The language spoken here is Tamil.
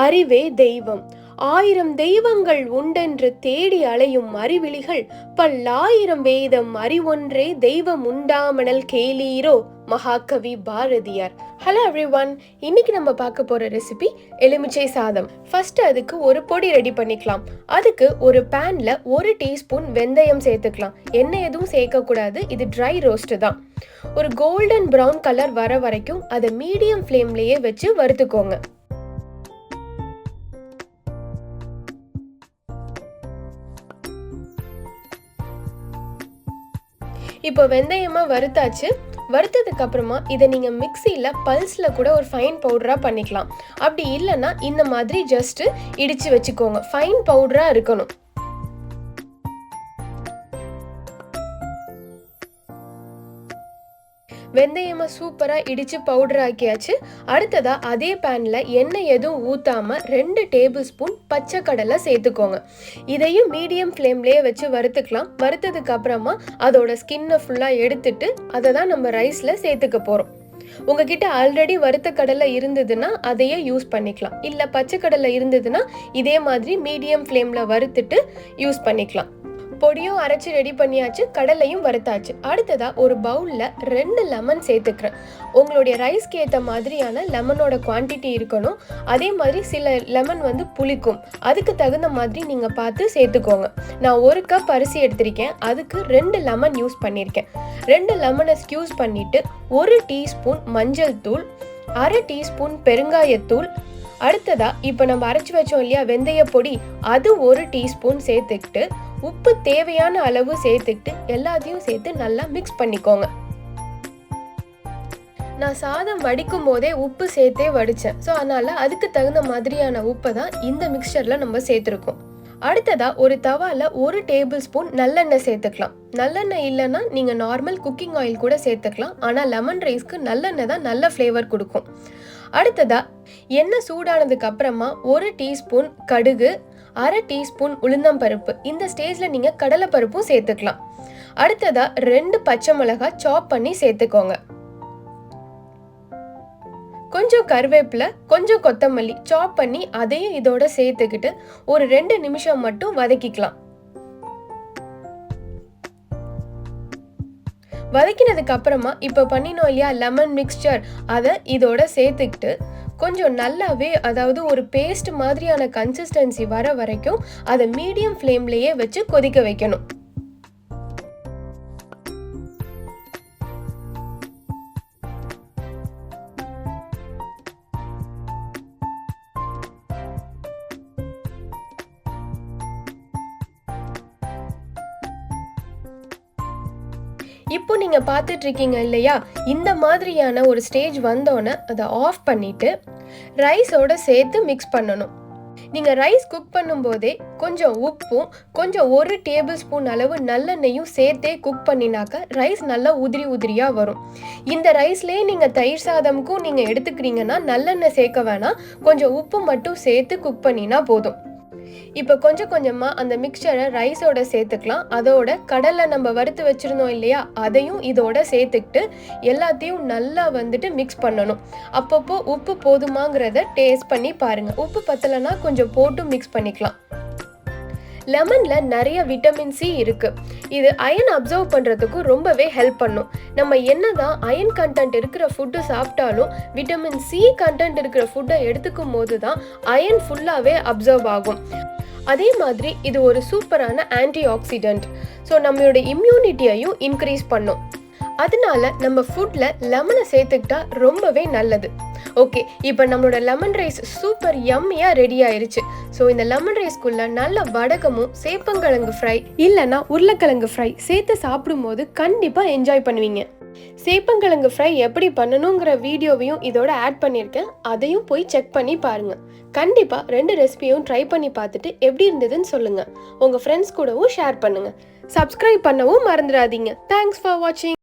அறிவே தெய்வம். ஆயிரம் தெய்வங்கள் உண்டென்று தேடி அலையும் அறிவிழிகள் பல்லாயிரம் வேதம் அறிவொன்றே தெய்வம் உண்டாமணல் கேளீரோ மகாகவி பாரதியார். ஹலோ எவ்ரிவன் இன்னைக்கு நம்ம பார்க்க போற ரெசிபி எலுமிச்சை சாதம். ஃபர்ஸ்ட் அதுக்கு ஒரு பொடி ரெடி பண்ணிக்கலாம். அதுக்கு ஒரு பேன்ல ஒரு டீஸ்பூன் வெந்தயம் சேர்த்துக்கலாம். எண்ணெய் எதுவும் சேர்க்கக்கூடாது இது ட்ரை ரோஸ்ட் தான். ஒரு கோல்டன் ப்ரௌன் கலர் வர வரைக்கும் அதை மீடியம் ஃப்ளேம்லேயே வச்சு வறுத்துக்கோங்க. இப்போ வெந்தயமாக வறுத்தாச்சு. வறுத்ததுக்கு அப்புறமா இதை நீங்கள் மிக்சியில் பல்ஸில் கூட ஒரு ஃபைன் பவுடராக பண்ணிக்கலாம். அப்படி இல்லைன்னா இந்த மாதிரி ஜஸ்ட்டு இடித்து வச்சுக்கோங்க. ஃபைன் பவுடராக இருக்கணும். வெந்தயமாக சூப்பராக இடித்து பவுடர் ஆக்கியாச்சு. அடுத்ததாக அதே பேனில் எண்ணெய் எதுவும் ஊற்றாமல் ரெண்டு டேபிள் ஸ்பூன் பச்சை கடலை சேர்த்துக்கோங்க. இதையும் மீடியம் ஃப்ளேம்லேயே வச்சு வறுத்துக்கலாம். வறுத்ததுக்கு அப்புறமா அதோட ஸ்கின்னை ஃபுல்லாக எடுத்துட்டு அதை தான் நம்ம ரைஸில் சேர்த்துக்க போகிறோம் உங்ககிட்ட ஆல்ரெடி வறுத்த கடலை இருந்ததுன்னா அதையே யூஸ் பண்ணிக்கலாம். இல்லை பச்சை கடலை இருந்ததுன்னா இதே மாதிரி மீடியம் ஃப்ளேமில் வறுத்துட்டு யூஸ் பண்ணிக்கலாம். பொடியும் அரைச்சி ரெடி பண்ணியாச்சு கடலையும் வறுத்தாச்சு. அடுத்ததா ஒரு பவுலில் ரெண்டு லெமன் சேர்த்துக்கிறேன். உங்களுடைய ரைஸ்க்கு ஏற்ற மாதிரியான லெமனோட குவான்டிட்டி இருக்கணும். அதே மாதிரி சில லெமன் வந்து புளிக்கும். அதுக்கு தகுந்த மாதிரி நீங்கள் பார்த்து சேர்த்துக்கோங்க. நான் ஒரு கப் அரிசி எடுத்திருக்கேன். அதுக்கு ரெண்டு லெமன் யூஸ் பண்ணியிருக்கேன் ரெண்டு லெமனை ஸ்கியூஸ் பண்ணிவிட்டு ஒரு டீஸ்பூன் மஞ்சள் தூள் அரை டீஸ்பூன் பெருங்காயத்தூள் அடுத்ததா இப்போ நம்ம அரைச்சி வச்சோம் இல்லையா வெந்தய பொடி அது ஒரு டீஸ்பூன் சேர்த்துக்கிட்டு உப்பு தேவையான அளவு சேர்த்துக்கிட்டு எல்லாத்தையும் சேர்த்து நல்லா மிக்ஸ் பண்ணிக்கோங்க. நான் சாதம் வடிக்கும் போதே உப்பு சேர்த்தே வடித்தேன் ஸோ அதனால் அதுக்கு தகுந்த மாதிரியான உப்பை தான் இந்த மிக்சரில் நம்ம சேர்த்துருக்கோம். அடுத்ததாக ஒரு தவாவில் ஒரு டேபிள் ஸ்பூன் நல்லெண்ணெய் சேர்த்துக்கலாம். நல்லெண்ணெய் இல்லைன்னா நீங்கள் நார்மல் குக்கிங் ஆயில் கூட சேர்த்துக்கலாம். ஆனால் லெமன் ரைஸ்க்கு நல்லெண்ணெய் தான் நல்ல ஃப்ளேவர் கொடுக்கும். அடுத்ததாக எண்ணெய் சூடானதுக்கு அப்புறமா ஒரு டீஸ்பூன் கடுகு அரை டீஸ்பூன் உளுந்தம்பருப்பு இந்த ஸ்டேஜில் நீங்கள் கடலைப்பருப்பும் சேர்த்துக்கலாம். அடுத்ததாக ரெண்டு பச்சை மிளகாய் சாப் பண்ணி சேர்த்துக்கோங்க. கொஞ்சம் கருவேப்பிலை கொஞ்சம் கொத்தமல்லி சாப் பண்ணி அதையும் இதோட சேர்த்துக்கிட்டு ஒரு ரெண்டு நிமிஷம் மட்டும் வதக்கிக்கலாம். வதக்கினதுக்கு அப்புறமா இப்போ பண்ணினோம் இல்லையா லெமன் மிக்சர் அதை இதோட சேர்த்துக்கிட்டு கொஞ்சம் நல்லாவே அதாவது ஒரு பேஸ்ட் மாதிரியான கன்சிஸ்டன்சி வர வரைக்கும் அதை மீடியம் ஃப்ளேம்லேயே வச்சு கொதிக்க வைக்கணும். இப்போ நீங்க பார்த்துட்டு இருக்கீங்க இல்லையா? இந்த மாதிரியான ஒரு ஸ்டேஜ் வந்தோன்னே அதை ஆஃப் பண்ணிட்டு ரைஸோட சேர்த்து மிக்ஸ் பண்ணணும். நீங்கள் ரைஸ் குக் பண்ணும்போதே கொஞ்சம் உப்பும் கொஞ்சம் ஒரு டேபிள் ஸ்பூன் அளவு நல்லெண்ணெயும் சேர்த்தே குக் பண்ணினாக்க ரைஸ் நல்லா உதிரி உதிரியாக வரும். இந்த ரைஸ்லேயே நீங்கள் தயிர் சாதமுக்கும் நீங்கள் எடுத்துக்கிறீங்கன்னா நல்லெண்ணெய் சேர்க்க வேணாம். கொஞ்சம் உப்பு மட்டும் சேர்த்து குக் பண்ணினா போதும். இப்போ கொஞ்சம் கொஞ்சமாக அந்த மிக்சரை ரைஸோட சேர்த்துக்கலாம். அதோட கடலை நம்ம வறுத்து வச்சுருந்தோம் இல்லையா? அதையும் இதோட சேர்த்துக்கிட்டு எல்லாத்தையும் நல்லா வந்துட்டு மிக்ஸ் பண்ணணும். அப்பப்போ உப்பு போதுமாங்கிறத டேஸ்ட் பண்ணி பாருங்கள் உப்பு பத்தலைன்னா கொஞ்சம் போட்டு மிக்ஸ் பண்ணிக்கலாம். லெமனில் நிறைய விட்டமின் சி இருக்குது இது அயன் அப்சர்வ் பண்ணுறதுக்கு ரொம்பவே ஹெல்ப் பண்ணும். நம்ம என்ன தான் அயன் கண்டென்ட் இருக்கிற ஃபுட்டு சாப்பிட்டாலும் விட்டமின் சி கண்டென்ட் இருக்கிற ஃபுட்டை எடுத்துக்கும் போது தான் அயன் ஃபுல்லாகவே அப்சர்வ் ஆகும். அதே மாதிரி இது ஒரு சூப்பரான ஆன்டி ஆக்சிடென்ட் ஸோ நம்மளோட இம்யூனிட்டியையும் இன்க்ரீஸ் பண்ணும். அதனால நம்ம ஃபுட்டில் லெமனை சேர்த்துக்கிட்டா ரொம்பவே நல்லது. ஓகே இப்போ நம்மளோட லெமன் ரைஸ் சூப்பர் யம்மியாக ரெடி ஆயிருச்சு. ஸோ இந்த லெமன் ரைஸ்க்குள்ள நல்ல வடகமும் சேப்பங்கிழங்கு ஃப்ரை இல்லைன்னா உருளைக்கிழங்கு ஃப்ரை சேர்த்து சாப்பிடும்போது கண்டிப்பாக என்ஜாய் பண்ணுவீங்க. சேப்பங்கிழங்கு ஃப்ரை எப்படி பண்ணணுங்கிற வீடியோவையும் இதோட ஆட் பண்ணியிருக்கேன். அதையும் போய் செக் பண்ணி பாருங்கள் கண்டிப்பாக ரெண்டு ரெசிபியும் ட்ரை பண்ணி பார்த்துட்டு எப்படி இருந்ததுன்னு சொல்லுங்கள் உங்கள் ஃப்ரெண்ட்ஸ் கூடவும் ஷேர் பண்ணுங்கள் சப்ஸ்கிரைப் பண்ணவும் மறந்துடாதீங்க. தேங்க்ஸ் ஃபார் வாட்சிங்